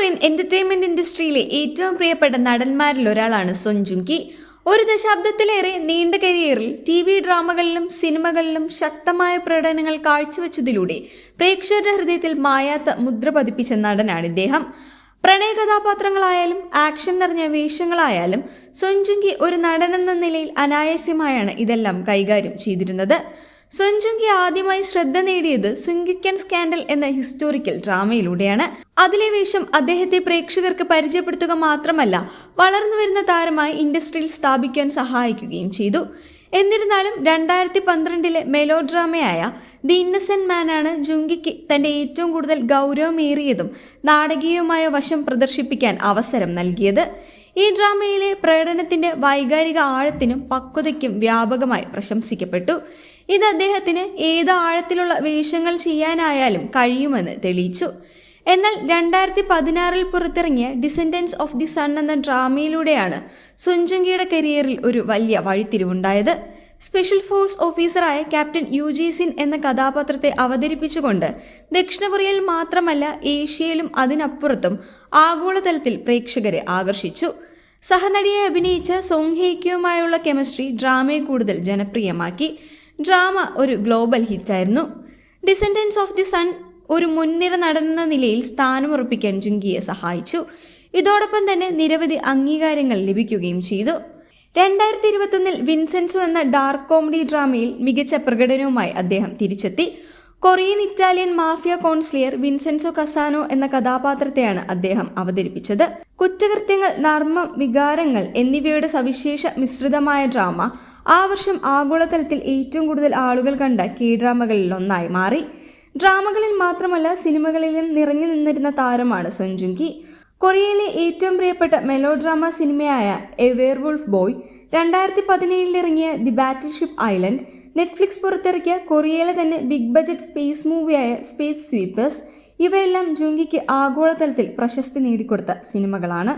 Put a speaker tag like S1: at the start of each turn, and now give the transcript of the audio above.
S1: Korean entertainment ഇൻഡസ്ട്രിയിലെ ഏറ്റവും പ്രിയപ്പെട്ട നടന്മാരിൽ ഒരാളാണ് സൊൻജുങ്കി ഒരു ദശാബ്ദത്തിലേറെ നീണ്ട കരിയറിൽ ടി വി ഡ്രാമകളിലും സിനിമകളിലും ശക്തമായ പ്രകടനങ്ങൾ കാഴ്ചവെച്ചതിലൂടെ പ്രേക്ഷകരുടെ ഹൃദയത്തിൽ മായാത്ത മുദ്ര പതിപ്പിച്ച നടനാണ് ഇദ്ദേഹം. പ്രണയ കഥാപാത്രങ്ങളായാലും ആക്ഷൻ നിറഞ്ഞ വേഷങ്ങളായാലും സൊൻജുങ്കി ഒരു നടനെന്ന നിലയിൽ അനായാസ്യമായാണ് ഇതെല്ലാം കൈകാര്യം ചെയ്തിരുന്നത്. സൊൻജുങ്കി ആദ്യമായി ശ്രദ്ധ നേടിയത് സുങ്കിക്കൻ സ്കാൻഡൽ എന്ന ഹിസ്റ്റോറിക്കൽ ഡ്രാമയിലൂടെയാണ്. അതിലെ വേഷം അദ്ദേഹത്തെ പ്രേക്ഷകർക്ക് പരിചയപ്പെടുത്തുക മാത്രമല്ല വളർന്നു വരുന്ന താരമായി ഇൻഡസ്ട്രിയിൽ സ്ഥാപിക്കാൻ സഹായിക്കുകയും ചെയ്തു. എന്നിരുന്നാലും രണ്ടായിരത്തി പന്ത്രണ്ടിലെ മെലോ ഡ്രാമയായ ദി ഇന്നസെന്റ് മാനാണ് ജുങ്കിക്ക് തന്റെ ഏറ്റവും കൂടുതൽ ഗൗരവമേറിയതും നാടകീയവുമായ വശം പ്രദർശിപ്പിക്കാൻ അവസരം നൽകിയത്. ഈ ഡ്രാമയിലെ പ്രകടനത്തിന്റെ വൈകാരിക ആഴത്തിനും പക്വതയ്ക്കും വ്യാപകമായി പ്രശംസിക്കപ്പെട്ടു. ഇത് അദ്ദേഹത്തിന് ഏത് ആഴത്തിലുള്ള വേഷങ്ങൾ ചെയ്യാനായാലും കഴിയുമെന്ന് തെളിയിച്ചു. എന്നാൽ രണ്ടായിരത്തി പതിനാറിൽ പുറത്തിറങ്ങിയ ഡിസെൻഡൻസ് ഓഫ് ദി സൺ എന്ന ഡ്രാമയിലൂടെയാണ് സുഞ്ചുങ്കിയുടെ കരിയറിൽ ഒരു വലിയ വഴിത്തിരിവുണ്ടായത്. സ്പെഷ്യൽ ഫോഴ്സ് ഓഫീസറായ ക്യാപ്റ്റൻ യുജി സിൻ എന്ന കഥാപാത്രത്തെ അവതരിപ്പിച്ചുകൊണ്ട് ദക്ഷിണ കൊറിയയിൽ മാത്രമല്ല ഏഷ്യയിലും അതിനപ്പുറത്തും ആഗോളതലത്തിൽ പ്രേക്ഷകരെ ആകർഷിച്ചു. സഹനടിയെ അഭിനയിച്ച സോങ് ഹേക്യുമായുള്ള കെമിസ്ട്രി ഡ്രാമയെ കൂടുതൽ ജനപ്രിയമാക്കി. ഡ്രാമ ഒരു ഗ്ലോബൽ ഹിറ്റായിരുന്നു. ഡിസെൻഡൻസ് ഓഫ് ദി സൺ ഒരു മുൻനിര നടനെന്ന നിലയിൽ സ്ഥാനമുറപ്പിക്കാൻ ജുങ്കിയെ സഹായിച്ചു. ഇതോടൊപ്പം തന്നെ നിരവധി അംഗീകാരങ്ങൾ ലഭിക്കുകയും ചെയ്തു. രണ്ടായിരത്തി ഇരുപത്തൊന്നിൽ വിൻസെൻസു എന്ന ഡാർക്ക് കോമഡി ഡ്രാമയിൽ മികച്ച പ്രകടനവുമായി അദ്ദേഹം തിരിച്ചെത്തി. Korean Italian mafia consigliere Vincenzo Cassano എന്ന കഥാപാത്രത്തെയാണ് അദ്ദേഹം അവതരിപ്പിച്ചത്. കുറ്റകൃത്യങ്ങൾ നർമ്മം വികാരങ്ങൾ എന്നിവയുടെ സവിശേഷ മിശ്രിതമായ ഡ്രാമ ആ വർഷം ആഗോളതലത്തിൽ ഏറ്റവും കൂടുതൽ ആളുകൾ കണ്ട കെ ഡ്രാമകളിൽ ഒന്നായി മാറി. ഡ്രാമകളിൽ മാത്രമല്ല സിനിമകളിലും നിറഞ്ഞു നിന്നിരുന്ന താരമാണ് സൊഞ്ചുങ്കി കൊറിയയിലെ ഏറ്റവും പ്രിയപ്പെട്ട മെലോ ഡ്രാമ സിനിമയായ എ വേർ വുൾഫ് ബോയ് രണ്ടായിരത്തി പതിനേഴിൽ ഇറങ്ങിയ ദി ബാറ്റിൽഷിപ്പ് ഐലൻഡ് നെറ്റ്ഫ്ലിക്സ് പുറത്തിറക്കിയ കൊറിയയിലെ തന്നെ ബിഗ് ബജറ്റ് സ്പേസ് മൂവിയായ സ്പേസ് സ്വീപ്പേഴ്സ് ഇവയെല്ലാം ജുങ്കിക്ക് ആഗോളതലത്തിൽ പ്രശസ്തി നേടിക്കൊടുത്ത സിനിമകളാണ്.